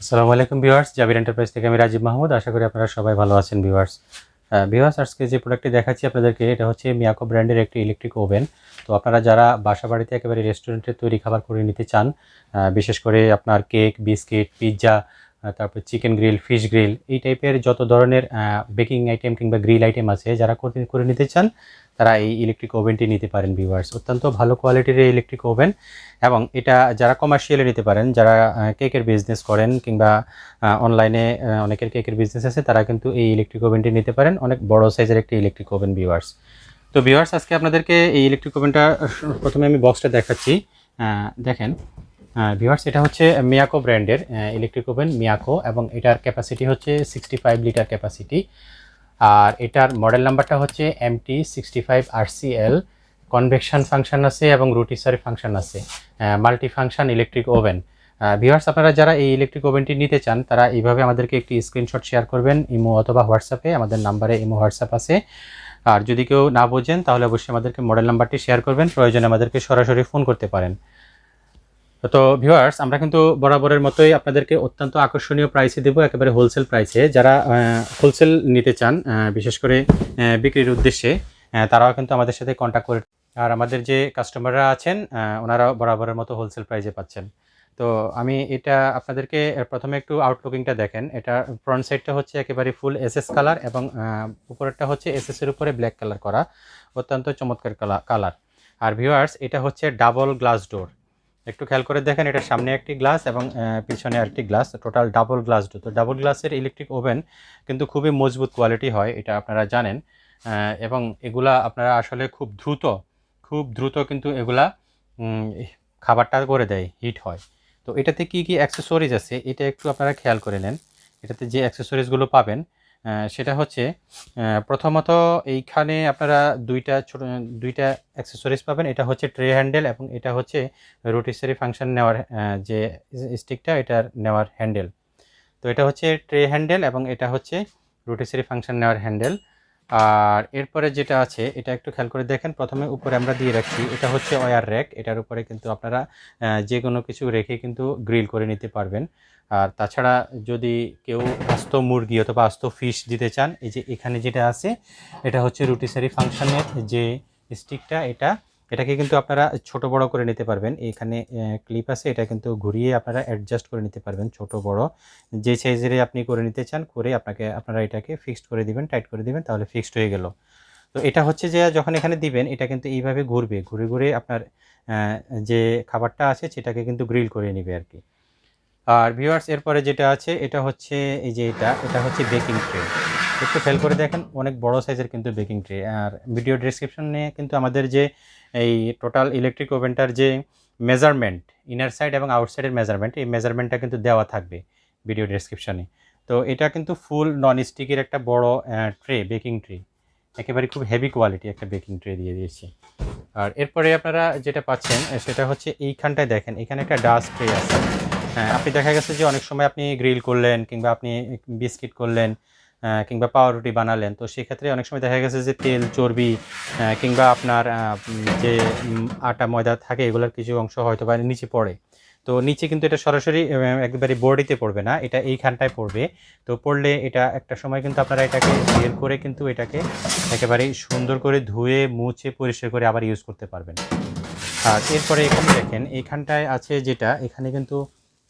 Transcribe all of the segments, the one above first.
আসসালামু আলাইকুম ভিউয়ার্স, জাবির এন্টারপ্রাইজ থেকে আমি রাজীব মাহমুদ। আশা করি আপনারা সবাই ভালো আছেন ভিউয়ার্স। ভিউয়ার্স, আজকে যে প্রোডাক্টটি দেখাচ্ছি আপনাদেরকে, এটা হচ্ছে মিয়াকো ব্র্যান্ডের একটি ইলেকট্রিক ওভেন তো আপনারা যারা বাসা বাড়িতে একেবারে রেস্টুরেন্টে তৈরি খাবার করে নিতে চান বিশেষ করে আপনার কেক বিস্কিট পিৎজা তারপর চিকেন গ্রিল ফিশ গ্রিল এই টাইপের যত ধরনের বেকিং আইটেম কিংবা গ্রিল আইটেম আছে, যারা করে নিতে চান, তারা এই ইলেকট্রিক ওভেনটি নিতে পারেন ভিউয়ার্স অত্যন্ত ভালো কোয়ালিটির এই ইলেকট্রিক ওভেন এবং এটা যারা কমার্শিয়ালি নিতে পারেন, যারা কেকের বিজনেস করেন কিংবা অনলাইনে অনেকের কেকের বিজনেস আছে, তারা কিন্তু এই ইলেকট্রিক ওভেনটি নিতে পারেন। অনেক বড় সাইজের একটি ইলেকট্রিক ওভেন ভিউয়ার্স তো ভিউয়ার্স আজকে আপনাদেরকে এই ইলেকট্রিক ওভেনটা প্রথমে আমি বক্সটা দেখাচ্ছি। দেখেন ভিউয়ার্স এটা হচ্ছে মিয়াকো ব্র্যান্ডের ইলেকট্রিক ওভেন মিয়াকো এবং এটার ক্যাপাসিটি হচ্ছে সিক্সটি ফাইভ লিটার ক্যাপাসিটি আর এটার মডেল নাম্বারটা হচ্ছে MT sixty five RCL convection function আছে এবং রুটিসারি ফাংশন আছে multi function electric oven viewers আপনারা যারা এই ইলেকট্রিক ওভেনটি নিতে চান, তারা এইভাবে আমাদেরকে একটি স্ক্রিনশট শেয়ার করবেন ইমো অথবা হোয়াটসঅ্যাপে আমাদের নাম্বারে ইমো হোয়াটসঅ্যাপ আছে। আর যদি কেউ না বোঝেন, তাহলে অবশ্যই আমাদেরকে মডেল নাম্বারটি শেয়ার করবেন, প্রয়োজনে আমাদেরকে সরাসরি ফোন করতে পারেন। তো ভিউয়ার্স আমরা কিন্তু বরাবরের মতোই আপনাদেরকে অত্যন্ত আকর্ষণীয় প্রাইসে দেবো, একেবারে হোলসেল প্রাইসে যারা হোলসেল নিতে চান বিশেষ করে বিক্রির উদ্দেশ্যে তারাও কিন্তু আমাদের সাথে কন্ট্যাক্ট করে আর আমাদের যে কাস্টমাররা আছেন ওনারাও বরাবরের মতো হোলসেল প্রাইসে পাচ্ছেন। তো আমি এটা আপনাদেরকে প্রথমে একটু আউটলুকিংটা দেখেন। এটা ফ্রন্ট সাইডটা হচ্ছে একেবারে ফুল এসএস কালার এবং উপরেরটা হচ্ছে এসএস এর উপরে ব্ল্যাক কালার করা, অত্যন্ত চমৎকার কালার আর ভিউয়ার্স এটা হচ্ছে ডাবল গ্লাস ডোর একটু খেয়াল করে দেখেন, এটা সামনে একটি গ্লাস এবং পিছনে আরেকটি গ্লাস, টোটাল ডাবল গ্লাস তো ডাবল গ্লাসের ইলেকট্রিক ওভেন কিন্তু খুবই মজবুত কোয়ালিটি হয়, এটা আপনারা জানেন। এবং এগুলা আপনারা আসলে খুব দ্রুত খুব দ্রুত কিন্তু এগুলা খাবারটা করে দেয়, হিট হয়। তো এটাতে কি কি অ্যাক্সেসরিজ আছে, এটা একটু আপনারা খেয়াল করে নেন। এটাতে যে অ্যাক্সেসরিজগুলো পাবেন সেটা হচ্ছে প্রথমত এইখানে আপনারা দুইটা ছোটো, দুইটা অ্যাক্সেসরিজ পাবেন। এটা হচ্ছে ট্রে হ্যান্ডেল এবং এটা হচ্ছে রোটিসারি ফাংশন নেওয়ার যে স্টিকটা এটার নেওয়ার হ্যান্ডেল তো এটা হচ্ছে ট্রে হ্যান্ডেল এবং এটা হচ্ছে রোটিসারি ফাংশন নেওয়ার হ্যান্ডেল আর এরপরে যেটা আছে, এটা একটু খেয়াল করে দেখেন। প্রথমে উপরে আমরা দিয়ে রাখছি, এটা হচ্ছে ওয়ার র্যাক এটার উপরে কিন্তু আপনারা যে কোনো কিছু রেখে কিন্তু গ্রিল করে নিতে পারবেন। আর তাছাড়া যদি কেউ আস্ত মুরগি অথবা আস্ত ফিশ দিতে চান, এই যে এখানে যেটা আছে, এটা হচ্ছে রুটিসারি ফাংশনের যে স্টিকটা, এটা এটাকে কিন্তু আপনারা ছোট বড় করে নিতে পারবেন। এখানে ক্লিপ আছে, এটা কিন্তু ঘুরিয়ে আপনারা অ্যাডজাস্ট করে নিতে পারবেন ছোট বড়। যে সাইজের আপনি করে নিতে চান, করে আপনাকে, আপনারা এটাকে ফিক্সড করে দিবেন টাইট করে দিবেন, তাহলে ফিক্সড হয়ে গেল। তো এটা হচ্ছে যে, যখন এখানে দিবেন, এটা কিন্তু এইভাবে ঘুরবে। ঘুরে ঘুরে আপনার যে খাবারটা আছে, সেটাকে কিন্তু গ্রিল করে নেবে আর কি আর ভিউয়ার্স এরপরে যেটা আছে, এটা হচ্ছে এই যে এটা এটা হচ্ছে বেকিং ট্রে একটু ফেল করে দেখেন, অনেক বড় সাইজের কিন্তু বেকিং ট্রে আর ভিডিও ডেসক্রিপশনে কিন্তু আমাদের যে এই টোটাল ইলেকট্রিক ওভেনটার যে মেজারমেন্ট ইনার সাইড এবং আউটসাইডের মেজারমেন্ট এই মেজারমেন্টটা কিন্তু দেওয়া থাকবে ভিডিও ডেসক্রিপশনে তো এটা কিন্তু ফুল নন স্টিকের একটা বড় ট্রে বেকিং ট্রে একেবারে খুব হেভি কোয়ালিটি একটা বেকিং ট্রে দিয়ে দিয়েছি। আর এরপরে আপনারা যেটা পাচ্ছেন, সেটা হচ্ছে এইখানটায় দেখেন, এখানে একটা ডাস্ট ট্রে আছে। হ্যাঁ। আপনি দেখা গেছে যে অনেক সময় আপনি গ্রিল করলেন কিংবা আপনি বিস্কিট করলেন কিংবা পাউরুটি বানালেন। তো সেক্ষেত্রে অনেক সময় দেখা গেছে যে তেল, চর্বি কিংবা আপনার যে আটা, ময়দা থাকে, এগুলোর কিছু অংশ হয়তো বা নিচে পড়ে। তো নিচে কিন্তু এটা সরাসরি একবারে বডিতে পড়বে না, এটা এইখানটায় পড়বে। তো পড়লে এটা একটা সময় কিন্তু আপনারা এটাকে বের করে কিন্তু এটাকে একেবারে সুন্দর করে ধুয়ে, মুছে, পরিষ্কার করে আবার ইউজ করতে পারবেন। আর এরপরে এখানে দেখেন এইখানটায় আছে যেটা, এখানে কিন্তু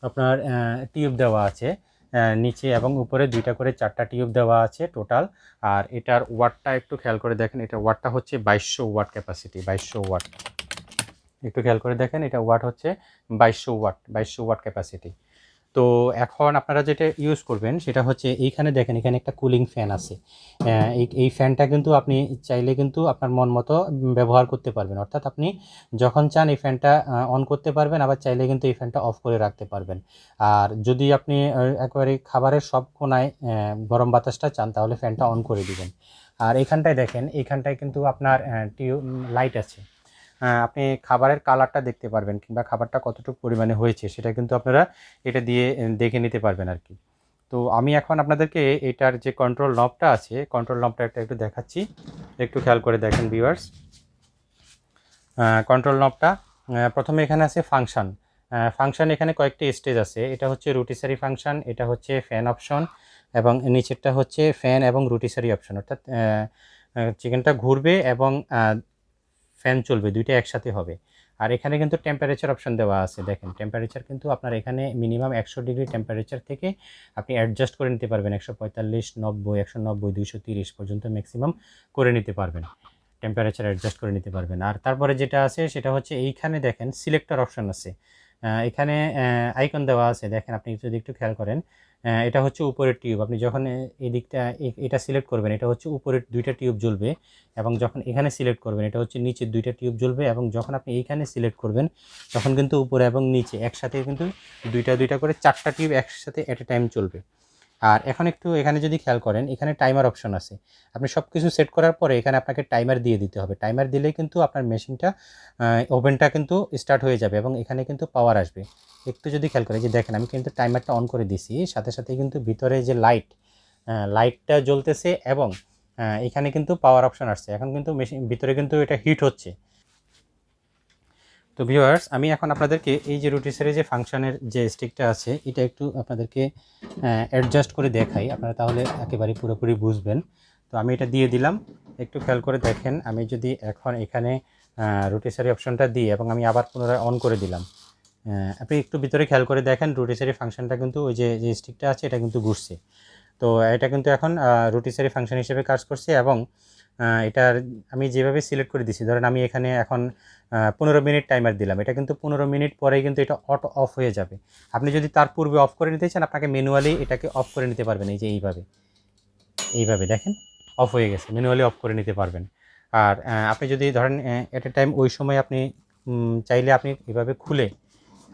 আপনার টিউব দেওয়া আছে নিচে এবং উপরে দুইটা করে চারটা টিউব দেওয়া আছে টোটাল। আর এটার ওয়াটটা একটু খেয়াল করে দেখেন এটার ওয়াটটা হচ্ছে বাইশশো ওয়াট ক্যাপাসিটি, বাইশশো ওয়াট। একটু খেয়াল করে দেখেন, এটা ওয়াট হচ্ছে বাইশশো ওয়াট বাইশশো ওয়াট ক্যাপাসিটি। তো এখন আপনারা যেটা ইউজ করবেন সেটা হচ্ছে এইখানে দেখেন, এখানে একটা কুলিং ফ্যান আছে। এই ফ্যানটা কিন্তু আপনি চাইলে কিন্তু আপনার মন মতো ব্যবহার করতে পারবেন। অর্থাৎ আপনি যখন চান এই ফ্যানটা অন করতে পারবেন, আবার চাইলে কিন্তু এই ফ্যানটা অফ করে রাখতে পারবেন। আর যদি আপনি একেবারে খাবারের সব কোনায় গরম বাতাসটা চান, তাহলে ফ্যানটা অন করে দিবেন। আর এখানটায় দেখেন এইখানটায় কিন্তু আপনার লাইট আছে। আপনি খাবারের কালারটা দেখতে পারবেন কিংবা খাবারটা কতটুকু পরিমাণে হয়েছে সেটা কিন্তু আপনারা এটা দিয়ে দেখে নিতে পারবেন আর কি। তো আমি এখন আপনাদেরকে এটার যে কন্ট্রোল নবটা আছে কন্ট্রোল নবটা একটা একটু দেখাচ্ছি। একটু খেয়াল করে দেখেন ভিউয়ার্স কন্ট্রোল নবটা প্রথমে এখানে আছে ফাংশন ফাংশান এখানে কয়েকটি স্টেজ আছে। এটা হচ্ছে রুটিসারি ফাংশন এটা হচ্ছে ফ্যান অপশন এবং নিচেরটা হচ্ছে ফ্যান এবং রুটিসারি অপশন অর্থাৎ চিকেনটা ঘুরবে এবং ফ্যান চলবে, দুইটা একসাথে হবে। আর এখানে কিন্তু টেম্পারেচার অপশন দেওয়া আছে, দেখেন। টেম্পারেচার কিন্তু আপনার এখানে মিনিমাম একশো ডিগ্রি টেম্পারেচার থেকে আপনি অ্যাডজাস্ট করে নিতে পারবেন, একশো পঁয়তাল্লিশ, নব্বই, একশো নব্বই, দুইশো তিরিশ পর্যন্ত ম্যাক্সিমাম করে নিতে পারবেন। টেম্পারেচার অ্যাডজাস্ট করে নিতে পারবেন। আর তারপরে যেটা আছে, সেটা হচ্ছে এইখানে দেখেন সিলেক্টর অপশন আছে। এখানে আইকন দেওয়া আছে। দেখেন, আপনি যদি একটু খেয়াল করেন এটা হচ্ছে উপরের টিউব। আপনি যখন এই দিকটা এটা সিলেক্ট করবেন, এটা হচ্ছে উপরের দুইটা টিউব জ্বলবে এবং যখন এখানে সিলেক্ট করবেন, এটা হচ্ছে নিচের দুইটা টিউব জ্বলবে এবং যখন আপনি এইখানে সিলেক্ট করবেন, তখন কিন্তু উপরে এবং নিচে একসাথে কিন্তু দুইটা দুইটা করে চারটা টিউব একসাথে অ্যাট এ টাইম চলবে। আর এখন একটু এখানে যদি খেয়াল করেন, এখানে টাইমার অপশন আছে। আপনি সব কিছু সেট করার পরে এখানে আপনাকে টাইমার দিয়ে দিতে হবে। টাইমার দিলেই কিন্তু আপনার মেশিনটা ওভেনটা কিন্তু স্টার্ট হয়ে যাবে এবং এখানে কিন্তু পাওয়ার আসবে। একটু যদি খেয়াল করেন যে দেখেন আমি কিন্তু টাইমারটা অন করে দিছি, সাথে সাথে কিন্তু ভিতরে যে লাইট লাইটটা জ্বলতেছে এবং এখানে কিন্তু পাওয়ার অপশন আসছে। এখন কিন্তু মেশিন ভিতরে কিন্তু এটা হিট হচ্ছে। তো ভিউয়ার্স, আমি এখন আপনাদেরকে এই যে রুটিসের যে ফাংশনের যে স্টিকটা আছে, এটা একটু আপনাদেরকে অ্যাডজাস্ট করে দেখাই। আপনারা তাহলে একেবারে পুরোপুরি বুঝবেন। তো আমি এটা দিয়ে দিলাম। একটু খেয়াল করে দেখেন, আমি যদি এখন এখানে রুটিসারি অপশনটা দিই এবং আমি আবার পুনরায় অন করে দিলাম। আপনি একটু ভিতরে খেয়াল করে দেখেন, রুটিসারি ফাংশনটা কিন্তু ওই যে যে স্টিকটা আছে, এটা কিন্তু ঘুরছে। তো এটা কিন্তু এখন রুটিসারি ফাংশন হিসেবে কাজ করছে এবং এটার আমি যেভাবে সিলেক্ট করে দিছি, ধরেন আমি এখানে এখন পনেরো মিনিট টাইমার দিলাম, এটা কিন্তু পনেরো মিনিট পরেই কিন্তু এটা অটো অফ হয়ে যাবে। আপনি যদি তার পূর্বে অফ করে নিতে চান, আপনাকে ম্যানুয়ালি এটাকে অফ করে নিতে পারবেন, এই যে এইভাবে। এইভাবে দেখেন অফ হয়ে গেছে ম্যানুয়ালি অফ করে নিতে পারবেন। আর আপনি যদি ধরেন এট এ টাইম ওই সময় আপনি চাইলে আপনি এভাবে খুলে,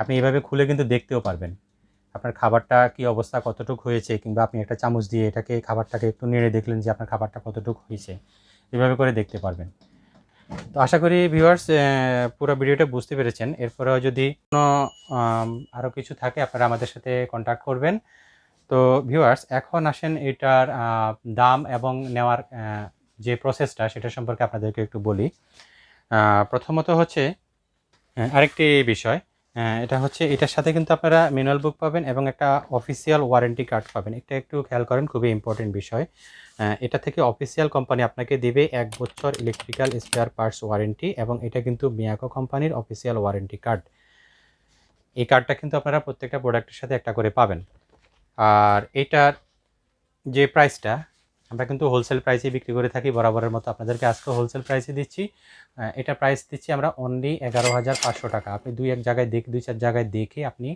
আপনি এভাবে খুলে কিন্তু দেখতেও পারবেন। আপনার খাবারটা কি অবস্থা, কতটুকু হয়েছে, কিংবা আপনি একটা চামচ দিয়ে এটাকে, খাবারটাকে একটু নেড়ে দেখলেন যে আপনার খাবারটা কতটুকু হয়েছে। এভাবে করে দেখতে পারবেন। তো আশা করি ভিউয়ার্স পুরো ভিডিওটা বুঝতে পেরেছেন। এরপরেও যদি কোনো আরও কিছু থাকে, আপনারা আমাদের সাথে কন্ট্যাক্ট করবেন। তো ভিউয়ার্স এখন আসেন এটার দাম এবং নেওয়ার যে প্রসেসটা সেটা সম্পর্কে আপনাদেরকে একটু বলি। প্রথমত হচ্ছে আরেকটি বিষয়। এটা হচ্ছে এটার সাথে কিন্তু আপনারা ম্যানুয়াল বুক পাবেন এবং একটা অফিসিয়াল ওয়ারেন্টি কার্ড পাবেন। এটা একটু খেয়াল করেন খুবই ইম্পর্টেন্ট বিষয়। আহ, এটা থেকে অফিসিয়াল কোম্পানি আপনাকে দেবে এক বছর ইলেকট্রিক্যাল স্পেয়ার পার্টস ওয়ারেন্টি এবং এটা কিন্তু মিয়াকো কোম্পানির অফিসিয়াল ওয়ারেন্টি কার্ড এই কার্ডটা কিন্তু আপনারা প্রত্যেকটা প্রোডাক্টের সাথে একটা করে পাবেন। আর এটার যে প্রাইসটা আমরা কিন্তু হোলসেল প্রাইসে বিক্রি করে থাকি, বরাবরের মতো আপনাদেরকে আজকে হোলসেল প্রাইসে দিচ্ছি। এটা প্রাইস দিচ্ছি আমরা অনলি এগারো হাজার পাঁচশো টাকা। আপনি দুই এক জায়গায় দেখ, দুই চার জায়গায় দেখে আপনি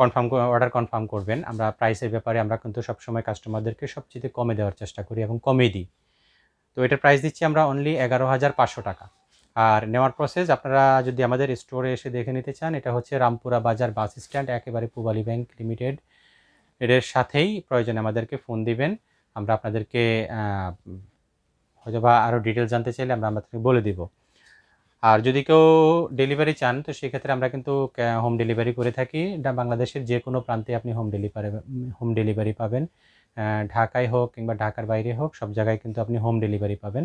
কনফার্ম অর্ডার কনফার্ম করবেন। আমরা প্রাইসের ব্যাপারে আমরা কিন্তু সবসময় কাস্টমারদেরকে সবচেয়ে কমে দেওয়ার চেষ্টা করি এবং কমে দিই। তো এটার প্রাইস দিচ্ছি আমরা অনলি এগারো হাজার পাঁচশো টাকা। আর নেওয়ার প্রসেস আপনারা যদি আমাদের স্টোরে এসে দেখে নিতে চান, এটা হচ্ছে রামপুরা বাজার বাস স্ট্যান্ড একেবারে পূবালী ব্যাংক লিমিটেড এর সাথেই প্রয়োজনে আমাদেরকে ফোন দিবেন। আমরা আপনাদেরকে হয়তো বা আরও ডিটেলস জানতে চাইলে আমরা আপনাদেরকে বলে দিব। আর যদি কেউ ডেলিভারি চান, তো সেক্ষেত্রে আমরা কিন্তু হোম ডেলিভারি করে থাকি। বাংলাদেশের যে কোনো প্রান্তে আপনি হোম ডেলিভারি হোম ডেলিভারি পাবেন। ঢাকায় হোক কিংবা ঢাকার বাইরে হোক, সব জায়গায় কিন্তু আপনি হোম ডেলিভারি পাবেন।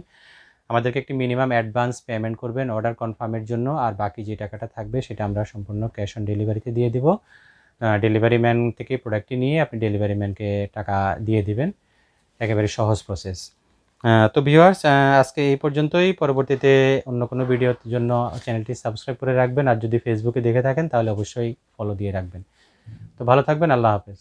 আমাদেরকে একটি মিনিমাম অ্যাডভান্স পেমেন্ট করবেন অর্ডার কনফার্মের জন্য, আর বাকি যে টাকাটা থাকবে সেটা আমরা সম্পূর্ণ ক্যাশ অন ডেলিভারিতে দিয়ে দিব। ডেলিভারি ম্যান থেকে প্রোডাক্টটি নিয়ে আপনি ডেলিভারি ম্যানকে টাকা দিয়ে দিবেন। একেবারে সহজ প্রসেস তো ভিউয়ার্স আজকে এই পর্যন্তই। পরবর্তীতে অন্য কোনো ভিডিওর জন্য চ্যানেলটি সাবস্ক্রাইব করে রাখবেন। আর যদি ফেসবুকে দেখে থাকেন, তাহলে অবশ্যই ফলো দিয়ে রাখবেন। তো ভালো থাকবেন, আল্লাহ হাফেজ।